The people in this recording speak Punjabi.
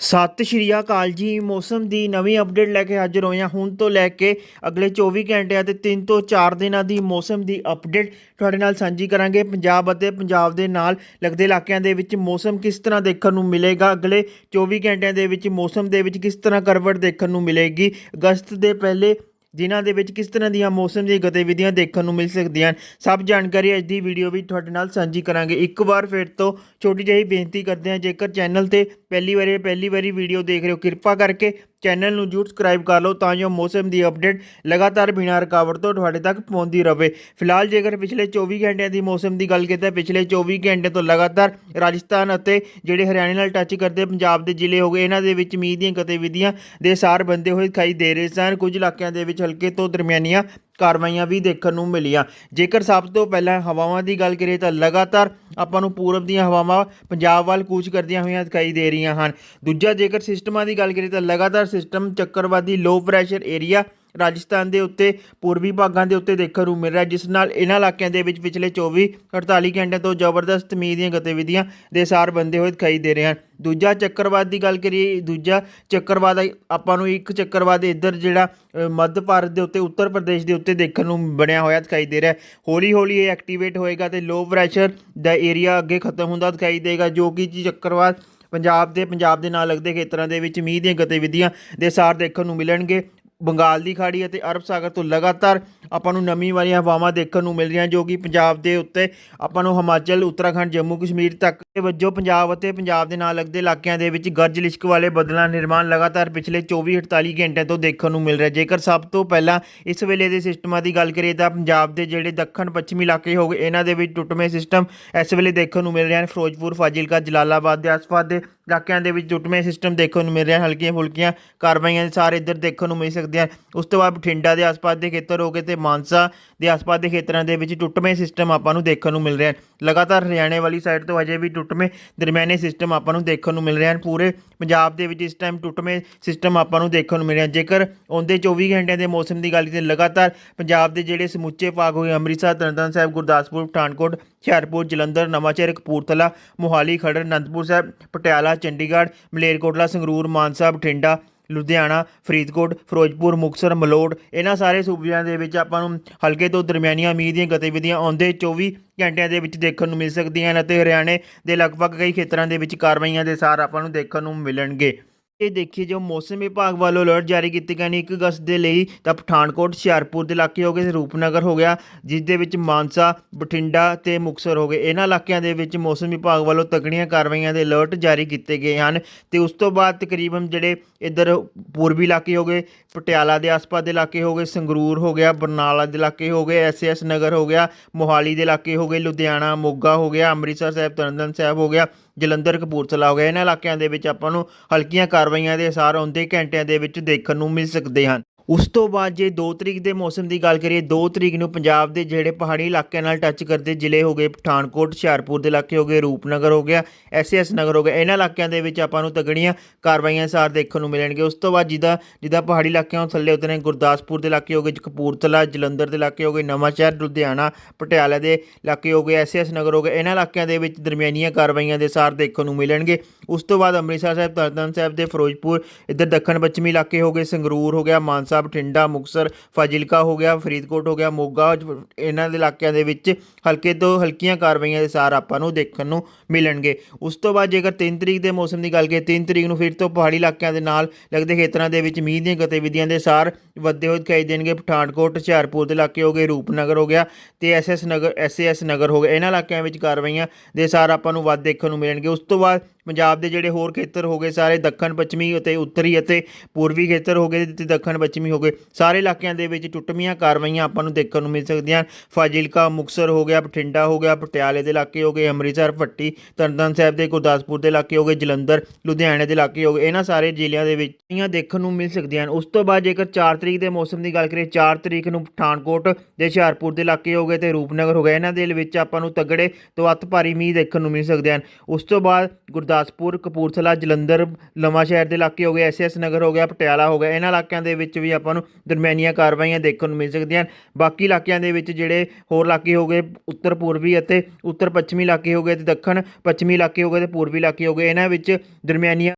ਸਤਿ ਸ਼੍ਰੀ ਅਕਾਲ ਜੀ। ਮੌਸਮ ਦੀ ਨਵੀਂ ਅਪਡੇਟ ਲੈ ਕੇ ਹਾਜ਼ਰ ਹੋਏ ਹਾਂ ਹੁਣ ਤੋਂ ਲੈ ਕੇ ਅਗਲੇ 24 ਘੰਟਿਆਂ ਤੇ 3 ਤੋਂ 4 ਦਿਨਾਂ ਦੀ ਮੌਸਮ ਦੀ ਅਪਡੇਟ ਤੁਹਾਡੇ ਨਾਲ ਸਾਂਝੀ ਕਰਾਂਗੇ। ਪੰਜਾਬ ਅਤੇ ਪੰਜਾਬ ਦੇ ਨਾਲ ਲੱਗਦੇ ਇਲਾਕਿਆਂ ਦੇ ਵਿੱਚ ਮੌਸਮ ਕਿਸ ਤਰ੍ਹਾਂ ਦੇਖਣ ਨੂੰ ਮਿਲੇਗਾ? ਅਗਲੇ 24 ਘੰਟਿਆਂ ਦੇ ਵਿੱਚ ਮੌਸਮ ਦੇ ਵਿੱਚ ਕਿਸ ਤਰ੍ਹਾਂ ਕਰਵਟ ਦੇਖਣ ਨੂੰ ਮਿਲੇਗੀ? ਅਗਸਤ ਦੇ ਪਹਿਲੇ ਦਿਨਾਂ ਦੇ ਵਿੱਚ ਕਿਸ ਤਰ੍ਹਾਂ ਦੀਆਂ ਮੌਸਮ ਦੀਆਂ ਗਤੀਵਿਧੀਆਂ ਦੇਖਣ ਨੂੰ ਮਿਲ ਸਕਦੀਆਂ ਹਨ, ਸਭ ਜਾਣਕਾਰੀ ਅੱਜ ਦੀ ਵੀਡੀਓ ਵਿੱਚ ਤੁਹਾਡੇ ਨਾਲ ਸਾਂਝੀ ਕਰਾਂਗੇ। ਇੱਕ ਵਾਰ ਫਿਰ ਤੋਂ ਛੋਟੀ ਜਿਹੀ ਬੇਨਤੀ ਕਰਦੇ ਹਾਂ, ਜੇਕਰ ਚੈਨਲ ਤੇ ਪਹਿਲੀ ਵਾਰੀ ਪਹਿਲੀ ਵਾਰੀ ਵੀਡੀਓ ਦੇਖ ਰਹੇ ਹੋ, ਕਿਰਪਾ ਕਰਕੇ ਚੈਨਲ ਨੂੰ ਜਰੂਰ ਸਬਸਕ੍ਰਾਈਬ ਕਰ ਲਓ ਤਾਂ ਜੋ ਮੌਸਮ ਦੀ ਅਪਡੇਟ ਲਗਾਤਾਰ ਬਿਨਾਂ ਰੁਕਾਵਟ ਤੋਂ ਤੁਹਾਡੇ ਤੱਕ ਪਹੁੰਚਦੀ ਰਹੇ ਫਿਲਹਾਲ ਜੇਕਰ ਪਿਛਲੇ 24 ਘੰਟਿਆਂ ਦੀ ਮੌਸਮ ਦੀ ਗੱਲ ਕੀਤੀ, ਪਿਛਲੇ 24 ਘੰਟੇ ਤੋਂ ਲਗਾਤਾਰ ਰਾਜਸਥਾਨ ਅਤੇ ਜਿਹੜੇ ਹਰਿਆਣੇ ਨਾਲ ਟੱਚ ਕਰਦੇ ਪੰਜਾਬ ਦੇ ਜ਼ਿਲ੍ਹੇ ਹੋ ਗਏ, ਇਹਨਾਂ ਦੇ ਵਿੱਚ ਮੀਂਹ ਦੀਆਂ ਗਤੀਵਿਧੀਆਂ ਦੇ ਸਾਰ ਬੰਦੇ ਹੋਏ ਦਿਖਾਈ ਦੇ ਰਹੇ ਸਨ। ਕੁਝ ਇਲਾਕਿਆਂ ਦੇ ਵਿੱਚ ਹਲਕੇ ਤੋਂ ਦਰਮਿਆਨੀਆਂ ਕਾਰਵਾਈਆਂ ਵੀ ਦੇਖਣ ਨੂੰ ਮਿਲੀਆਂ। ਜੇਕਰ ਸਭ ਤੋਂ ਪਹਿਲਾਂ ਹਵਾਵਾਂ ਦੀ ਗੱਲ ਕਰੀਏ ਤਾਂ ਲਗਾਤਾਰ ਆਪਾਂ ਨੂੰ ਪੂਰਬ ਦੀਆਂ ਹਵਾਵਾਂ ਪੰਜਾਬ ਵੱਲ ਕੂਚ ਕਰਦੀਆਂ ਹੋਈਆਂ ਦਿਖਾਈ ਦੇ ਰਹੀਆਂ ਹਨ। ਦੂਜਾ ਜੇਕਰ ਸਿਸਟਮਾਂ ਦੀ ਗੱਲ ਕਰੀਏ ਤਾਂ ਲਗਾਤਾਰ ਸਿਸਟਮ ਚੱਕਰਵਾਦੀ ਲੋ ਪ੍ਰੈਸ਼ਰ ਏਰੀਆ ਰਾਜਸਥਾਨ ਦੇ ਉੱਤੇ, ਪੂਰਬੀ ਭਾਗਾਂ ਦੇ ਉੱਤੇ ਦੇਖਣ ਨੂੰ ਮਿਲ ਰਿਹਾ ਜਿਸ ਨਾਲ ਇਹਨਾਂ ਇਲਾਕਿਆਂ ਦੇ ਵਿੱਚ ਪਿਛਲੇ 24 48 ਘੰਟਿਆਂ ਤੋਂ ਜ਼ਬਰਦਸਤ ਮੀਂਹ ਦੀਆਂ ਗਤੀਵਿਧੀਆਂ ਦੇ ਸਾਰ ਬੰਦੇ ਹੋਏ ਦਿਖਾਈ ਦੇ ਰਹੇ ਹਨ। ਦੂਜਾ ਚੱਕਰਵਾਦ ਦੀ ਗੱਲ ਕਰੀਏ, ਦੂਜਾ ਚੱਕਰਵਾਦ ਆਪਾਂ ਨੂੰ ਇੱਕ ਚੱਕਰਵਾਦ ਇੱਧਰ ਜਿਹੜਾ ਮੱਧ ਭਾਰਤ ਦੇ ਉੱਤੇ, ਉੱਤਰ ਪ੍ਰਦੇਸ਼ ਦੇ ਉੱਤੇ ਦੇਖਣ ਨੂੰ ਬਣਿਆ ਹੋਇਆ ਦਿਖਾਈ ਦੇ ਰਿਹਾ ਹੌਲੀ ਹੌਲੀ ਇਹ ਐਕਟੀਵੇਟ ਹੋਏਗਾ ਤੇ ਲੋ ਪ੍ਰੈਸ਼ਰ ਦਾ ਏਰੀਆ ਅੱਗੇ ਖਤਮ ਹੁੰਦਾ ਦਿਖਾਈ ਦੇਗਾ, ਜੋ ਕਿ ਚੱਕਰਵਾਦ ਪੰਜਾਬ ਦੇ ਪੰਜਾਬ ਦੇ ਨਾਲ ਲੱਗਦੇ ਖੇਤਰਾਂ ਦੇ ਵਿੱਚ ਮੀਂਹ ਦੀਆਂ ਗਤੀਵਿਧੀਆਂ ਦੇ ਸਾਰ ਦੇਖਣ ਨੂੰ ਮਿਲਣਗੇ। ਬੰਗਾਲ ਦੀ ਖਾੜੀ ਅਤੇ ਅਰਬ ਸਾਗਰ ਤੋਂ ਲਗਾਤਾਰ ਆਪਾਂ ਨੂੰ ਨਮੀ ਵਾਲੀਆਂ ਹਵਾਵਾਂ ਦੇਖਣ ਨੂੰ ਮਿਲ ਰਹੀਆਂ ਜੋ ਕਿ ਪੰਜਾਬ ਦੇ ਉੱਤੇ ਆਪਾਂ ਨੂੰ ਹਿਮਾਚਲ, ਉੱਤਰਾਖੰਡ, ਜੰਮੂ, ਕਸ਼ਮੀਰ ਤੱਕ ਦੇ ਵਜੋਂ ਪੰਜਾਬ ਅਤੇ ਪੰਜਾਬ ਦੇ ਨਾਲ ਲੱਗਦੇ ਇਲਾਕਿਆਂ ਦੇ ਵਿੱਚ ਗਰਜ ਲਿਸ਼ਕ ਵਾਲੇ ਬੱਦਲਾਂ ਨਿਰਮਾਣ ਲਗਾਤਾਰ ਪਿਛਲੇ 24-48 ਘੰਟਿਆਂ ਤੋਂ ਦੇਖਣ ਨੂੰ ਮਿਲ ਰਿਹਾ। ਜੇਕਰ ਸਭ ਤੋਂ ਪਹਿਲਾਂ ਇਸ ਵੇਲੇ ਦੇ ਸਿਸਟਮਾਂ ਦੀ ਗੱਲ ਕਰੀਏ ਤਾਂ ਪੰਜਾਬ ਦੇ ਜਿਹੜੇ ਦੱਖਣ ਪੱਛਮੀ ਇਲਾਕੇ ਹੋ ਗਏ, ਇਹਨਾਂ ਦੇ ਵਿੱਚ ਟੁੱਟਵੇਂ ਸਿਸਟਮ ਇਸ ਵੇਲੇ ਦੇਖਣ ਨੂੰ ਮਿਲ ਰਹੇ ਹਨ। ਫਿਰੋਜ਼ਪੁਰ, ਫਾਜ਼ਿਲਕਾ, ਜਲਾਲਾਬਾਦ ਦੇ ਆਸ-ਪਾਸ ਦੇ ਇਲਾਕਿਆਂ ਦੇ ਵਿੱਚ ਟੁੱਟਵੇਂ ਸਿਸਟਮ ਦੇਖਣ ਨੂੰ ਮਿਲ ਰਿਹਾ। ਹਲਕੀਆਂ ਫੁਲਕੀਆਂ ਕਾਰਵਾਈਆਂ ਦੇ ਸਾਰੇ ਇੱਧਰ ਦੇਖਣ ਨੂੰ ਮਿਲ ਸਕਦੀਆਂ ਹਨ। ਉਸ ਤੋਂ ਬਾਅਦ ਬਠਿੰਡਾ ਦੇ ਆਸ-ਪਾਸ ਦੇ ਖੇਤਰ ਹੋ ਗਏ ਤੇ ਮਾਨਸਾ ਦੇ ਆਸ-ਪਾਸ ਦੇ ਖੇਤਰਾਂ ਦੇ ਵਿੱਚ ਟੁੱਟਵੇਂ ਸਿਸਟਮ ਆਪਾਂ ਨੂੰ ਦੇਖਣ ਨੂੰ ਮਿਲ ਰਿਹਾ ਹਨ ਲਗਾਤਾਰ ਹਰਿਆਣੇ ਵਾਲੀ ਸਾਈਡ ਤੋਂ ਅਜੇ ਵੀ ਟੁੱਟਵੇਂ ਦਰਮਿਆਨੇ ਸਿਸਟਮ ਆਪਾਂ ਨੂੰ ਦੇਖਣ ਨੂੰ ਮਿਲ ਰਹੇ ਹਨ ਪੂਰੇ ਪੰਜਾਬ ਦੇ ਵਿੱਚ ਇਸ ਟਾਈਮ ਟੁੱਟਵੇਂ ਸਿਸਟਮ ਆਪਾਂ ਨੂੰ ਦੇਖਣ ਨੂੰ ਮਿਲ ਰਿਹਾ ਜੇਕਰ ਆਉਂਦੇ 24 ਘੰਟਿਆਂ ਦੇ ਮੌਸਮ ਦੀ ਗੱਲ ਕੀਤੀ, ਲਗਾਤਾਰ ਪੰਜਾਬ ਦੇ ਜਿਹੜੇ ਸਮੁੱਚੇ ਭਾਗ ਹੋਏ, ਅੰਮ੍ਰਿਤਸਰ, ਤਰਨਤਾਰਨ ਸਾਹਿਬ, ਗੁਰਦਾਸਪੁਰ, ਪਠਾਨਕੋਟ, ਹੁਸ਼ਿਆਰਪੁਰ, ਜਲੰਧਰ, ਨਵਾਂਸ਼ਹਿਰ, ਕਪੂਰਥਲਾ, ਮੋਹਾਲੀ, ਖਰੜ, ਅਨੰਦਪੁਰ ਸਾਹਿਬ, ਪਟਿਆਲਾ, ਚੰਡੀਗੜ੍ਹ, ਮਲੇਰਕੋਟਲਾ, ਸੰਗਰੂਰ, ਮਾਨਸਾ, ਬਠਿੰਡਾ ਲੁਧਿਆਣਾ, ਫਰੀਦਕੋਟ, ਫਿਰੋਜ਼ਪੁਰ, ਮੁਕਤਸਰ, ਮਲੋਟ, ਇਹਨਾਂ ਸਾਰੇ ਸੂਬਿਆਂ ਦੇ ਵਿੱਚ ਆਪਾਂ ਨੂੰ ਹਲਕੇ ਤੋਂ ਦਰਮਿਆਨੀਆਂ ਮੀਂਹ ਦੀਆਂ ਗਤੀਵਿਧੀਆਂ ਆਉਂਦੇ 24 ਘੰਟਿਆਂ ਦੇ ਵਿੱਚ ਦੇਖਣ ਨੂੰ ਮਿਲ ਸਕਦੀਆਂ ਹਨ ਅਤੇ ਹਰਿਆਣੇ ਦੇ ਲਗਭਗ ਕਈ ਖੇਤਰਾਂ ਦੇ ਵਿੱਚ ਕਾਰਵਾਈਆਂ ਦੇ ਸਾਰ ਆਪਾਂ ਨੂੰ ਦੇਖਣ ਨੂੰ ਮਿਲਣਗੇ। ਇਹ ਦੇਖੀਏ ਜੋ ਮੌਸਮ ਵਿਭਾਗ ਵੱਲੋਂ ਅਲਰਟ ਜਾਰੀ ਕੀਤੇ ਗਏ ਨੇ 1 ਅਗਸਤ ਦੇ ਲਈ ਤਾਂ ਪਠਾਨਕੋਟ, ਹੁਸ਼ਿਆਰਪੁਰ ਦੇ ਇਲਾਕੇ ਹੋ ਗਏ ਰੂਪਨਗਰ ਹੋ ਗਿਆ, ਜਿਸ ਦੇ ਵਿੱਚ ਮਾਨਸਾ, ਬਠਿੰਡਾ ਤੇ ਮੁਕਤਸਰ ਹੋ ਗਏ। ਇਹਨਾਂ ਇਲਾਕਿਆਂ ਦੇ ਵਿੱਚ ਮੌਸਮ ਵਿਭਾਗ ਵੱਲੋਂ ਤਕੜੀਆਂ ਕਾਰਵਾਈਆਂ ਦੇ ਅਲਰਟ ਜਾਰੀ ਕੀਤੇ ਗਏ ਹਨ ਤੇ ਉਸ ਤੋਂ ਬਾਅਦ ਤਕਰੀਬਨ ਜਿਹੜੇ ਇੱਧਰ ਪੂਰਬੀ ਇਲਾਕੇ ਹੋ ਗਏ, ਪਟਿਆਲਾ ਦੇ ਆਸ-ਪਾਸ ਦੇ ਇਲਾਕੇ ਹੋ ਗਏ, ਸੰਗਰੂਰ ਹੋ ਗਿਆ, ਬਰਨਾਲਾ ਦੇ ਇਲਾਕੇ ਹੋ ਗਏ, ਐਸਐਸ ਨਗਰ ਹੋ ਗਿਆ, ਮੋਹਾਲੀ ਦੇ ਇਲਾਕੇ ਹੋ ਗਏ, ਲੁਧਿਆਣਾ, ਮੋਗਾ ਹੋ ਗਿਆ, ਅੰਮ੍ਰਿਤਸਰ ਸਾਹਿਬ, ਤਰਨਤਾਰਨ ਸਾਹਿਬ ਹੋ ਗਿਆ ਜਲੰਧਰ ਕਪੂਰਥਲਾ ਹੋ ਗਿਆ। ਇਹਨਾਂ ਇਲਾਕਿਆਂ ਦੇ ਵਿੱਚ ਆਪਾਂ ਨੂੰ ਹਲਕੀਆਂ ਕਾਰਵਾਈਆਂ ਦੇ ਅਸਾਰ ਆਉਂਦੇ ਘੰਟਿਆਂ ਦੇ ਵਿੱਚ ਦੇਖਣ ਨੂੰ ਮਿਲ ਸਕਦੇ ਹਨ। ਉਸ ਤੋਂ ਬਾਅਦ ਜੇ 2 ਤਰੀਕ ਦੇ ਮੌਸਮ ਦੀ ਗੱਲ ਕਰੀਏ 2 ਤਰੀਕ ਨੂੰ ਪੰਜਾਬ ਦੇ ਜਿਹੜੇ ਪਹਾੜੀ ਇਲਾਕਿਆਂ ਨਾਲ ਟੱਚ ਕਰਦੇ ਜ਼ਿਲ੍ਹੇ ਹੋ ਗਏ ਪਠਾਨਕੋਟ, ਹੁਸ਼ਿਆਰਪੁਰ ਦੇ ਇਲਾਕੇ ਹੋ ਗਏ, ਰੂਪਨਗਰ ਹੋ ਗਿਆ, ਐਸਐਸ ਨਗਰ ਹੋ ਗਿਆ, ਇਹਨਾਂ ਇਲਾਕਿਆਂ ਦੇ ਵਿੱਚ ਆਪਾਂ ਨੂੰ ਤਗੜੀਆਂ ਕਾਰਵਾਈਆਂ ਸਾਰ ਦੇਖਣ ਨੂੰ ਮਿਲਣਗੇ ਉਸ ਤੋਂ ਬਾਅਦ ਜਿੱਦਾਂ ਜਿੱਦਾਂ ਪਹਾੜੀ ਇਲਾਕਿਆਂ ਤੋਂ ਥੱਲੇ ਉਤਰੇ ਗੁਰਦਾਸਪੁਰ ਦੇ ਇਲਾਕੇ ਹੋ ਗਏ, ਕਪੂਰਥਲਾ, ਜਲੰਧਰ ਦੇ ਇਲਾਕੇ ਹੋ ਗਏ, ਨਵਾਂਸ਼ਹਿਰ, ਲੁਧਿਆਣਾ, ਪਟਿਆਲਾ ਦੇ ਇਲਾਕੇ ਹੋ ਗਏ, ਐਸਐਸ ਨਗਰ ਹੋ ਗਏ, ਇਹਨਾਂ ਇਲਾਕਿਆਂ ਦੇ ਵਿੱਚ ਦਰਮਿਆਨੀਆਂ ਕਾਰਵਾਈਆਂ ਦੇ ਸਾਰ ਦੇਖਣ ਨੂੰ ਮਿਲਣਗੇ। ਉਸ ਤੋਂ ਬਾਅਦ ਅੰਮ੍ਰਿਤਸਰ ਸਾਹਿਬ, ਤਰਨਤਾਰਨ ਸਾਹਿਬ ਦੇ ਫਿਰੋਜ਼ਪੁਰ, ਇੱਧਰ ਦੱਖਣ ਪੱਛਮੀ ਇਲਾਕੇ ਹੋ ਗਏ, ਸੰਗਰੂਰ ਹੋ ਗਿਆ, ਮਾਨਸਾ ਬਠਿੰਡਾ ਮੁਕਤਸਰ ਫਾਜ਼ਿਲਕਾ ਹੋ ਗਿਆ, ਫਰੀਦਕੋਟ ਹੋ ਗਿਆ, ਮੋਗਾ, ਇਹਨਾਂ ਦੇ ਇਲਾਕਿਆਂ ਦੇ ਵਿੱਚ ਹਲਕੇ ਤੋਂ ਹਲਕੀਆਂ ਕਾਰਵਾਈਆਂ ਦੇ ਸਾਰ ਆਪਾਂ ਨੂੰ ਦੇਖਣ ਨੂੰ ਮਿਲਣਗੇ। ਉਸ ਤੋਂ ਬਾਅਦ ਜੇਕਰ 3 ਤਰੀਕ ਦੇ ਮੌਸਮ ਦੀ ਗੱਲ ਕਰੀਏ 3 ਤਰੀਕ ਨੂੰ ਫਿਰ ਤੋਂ ਪਹਾੜੀ ਇਲਾਕਿਆਂ ਦੇ ਨਾਲ ਲੱਗਦੇ ਖੇਤਰਾਂ ਦੇ ਵਿੱਚ ਮੀਂਹ ਦੀਆਂ ਗਤੀਵਿਧੀਆਂ ਦੇ ਸਾਰ ਵੱਧਦੇ ਹੋਏ ਦਿਖਾਈ ਦੇਣਗੇ। ਪਠਾਨਕੋਟ, ਹੁਸ਼ਿਆਰਪੁਰ ਦੇ ਇਲਾਕੇ ਹੋ ਗਏ, ਰੂਪਨਗਰ ਹੋ ਗਿਆ ਤੇ ਐਸਐਸ ਨਗਰ ਐਸਐਸ ਨਗਰ ਹੋ ਗਿਆ ਇਹਨਾਂ ਇਲਾਕਿਆਂ ਵਿੱਚ ਕਾਰਵਾਈਆਂ ਦੇ ਸਾਰ ਆਪਾਂ ਨੂੰ ਵੱਧ ਦੇਖਣ ਨੂੰ ਮਿਲਣਗੇ। ਉਸ ਤੋਂ ਬਾਅਦ ਪੰਜਾਬ ਦੇ ਜਿਹੜੇ ਹੋਰ ਖੇਤਰ ਹੋ ਗਏ, ਸਾਰੇ ਦੱਖਣ, ਪੱਛਮੀ ਅਤੇ ਉੱਤਰੀ ਅਤੇ ਪੂਰਬੀ ਖੇਤਰ ਹੋ ਗਏ ਤੇ ਦੱਖਣ, ਪੱਛਮੀ ਹੋ ਗਏ। ਸਾਰੇ ਇਲਾਕਿਆਂ ਦੇ ਵਿੱਚ ਟੁੱਟਵੀਆਂ ਕਾਰਵਾਈਆਂ ਆਪਾਂ ਨੂੰ ਦੇਖਣ ਨੂੰ ਮਿਲ ਸਕਦੀਆਂ ਹਨ। ਫਾਜ਼ਿਲਕਾ, ਮੁਕਤਸਰ ਹੋ ਗਿਆ, ਬਠਿੰਡਾ ਹੋ ਗਿਆ, ਪਟਿਆਲੇ ਦੇ ਇਲਾਕੇ ਹੋ ਗਏ, ਅੰਮ੍ਰਿਤਸਰ, ਭੱਟੀ, ਤਰਨਤਾਰਨ ਸਾਹਿਬ ਦੇ, ਗੁਰਦਾਸਪੁਰ ਦੇ ਇਲਾਕੇ ਹੋ ਗਏ, ਜਲੰਧਰ, ਲੁਧਿਆਣੇ ਦੇ ਇਲਾਕੇ ਹੋ ਗਏ। ਇਹਨਾਂ ਸਾਰੇ ਜ਼ਿਲ੍ਹਿਆਂ ਦੇ ਵਿੱਚ ਇਹ ਦੇਖਣ ਨੂੰ ਮਿਲ ਸਕਦੀਆਂ ਹਨ। ਉਸ ਤੋਂ ਬਾਅਦ ਜੇਕਰ 4 ਤਰੀਕ ਦੇ ਮੌਸਮ ਦੀ ਗੱਲ ਕਰੀਏ 4 ਤਰੀਕ ਨੂੰ ਪਠਾਨਕੋਟ ਦੇ ਹੁਸ਼ਿਆਰਪੁਰ ਦੇ ਇਲਾਕੇ ਹੋ ਗਏ ਤੇ ਰੂਪਨਗਰ ਹੋ ਗਏ ਇਹਨਾਂ ਦੇ ਵਿੱਚ ਆਪਾਂ ਨੂੰ ਤਗੜੇ ਤੋਂ ਅੱਤ ਭਾਰੀ ਮੀਂਹ ਦੇਖਣ ਨੂੰ ਮਿਲ ਸਕਦੇ ਹਨ। ਉਸ ਤੋਂ ਬਾਅਦ ਗੁਰਦਾਸਪੁਰ, ਕਪੂਰਥਲਾ, ਜਲੰਧਰ, ਲੰਮਾ ਸ਼ਹਿਰ ਦੇ ਇਲਾਕੇ ਹੋ ਗਏ ਐਸਐਸ ਨਗਰ ਹੋ ਗਿਆ, ਪਟਿਆਲਾ ਹੋ ਗਿਆ, ਇਹਨਾਂ ਇਲਾਕਿਆਂ ਦੇ ਵਿੱਚ ਵੀ ਆਪਾਂ ਨੂੰ ਦਰਮਿਆਨੀਆਂ ਕਾਰਵਾਈਆਂ ਦੇਖਣ ਨੂੰ ਮਿਲ ਸਕਦੀਆਂ ਹਨ। ਬਾਕੀ ਇਲਾਕਿਆਂ ਦੇ ਵਿੱਚ ਜਿਹੜੇ ਹੋਰ ਇਲਾਕੇ ਹੋ ਗਏ, ਉੱਤਰ ਪੂਰਬੀ ਅਤੇ ਉੱਤਰ ਪੱਛਮੀ ਇਲਾਕੇ ਹੋ ਗਏ ਤੇ ਦੱਖਣ ਪੱਛਮੀ ਇਲਾਕੇ ਹੋ ਗਏ ਤੇ ਪੂਰਬੀ ਇਲਾਕੇ ਹੋ ਗਏ, ਇਹਨਾਂ ਵਿੱਚ ਦਰਮਿਆਨੀਆਂ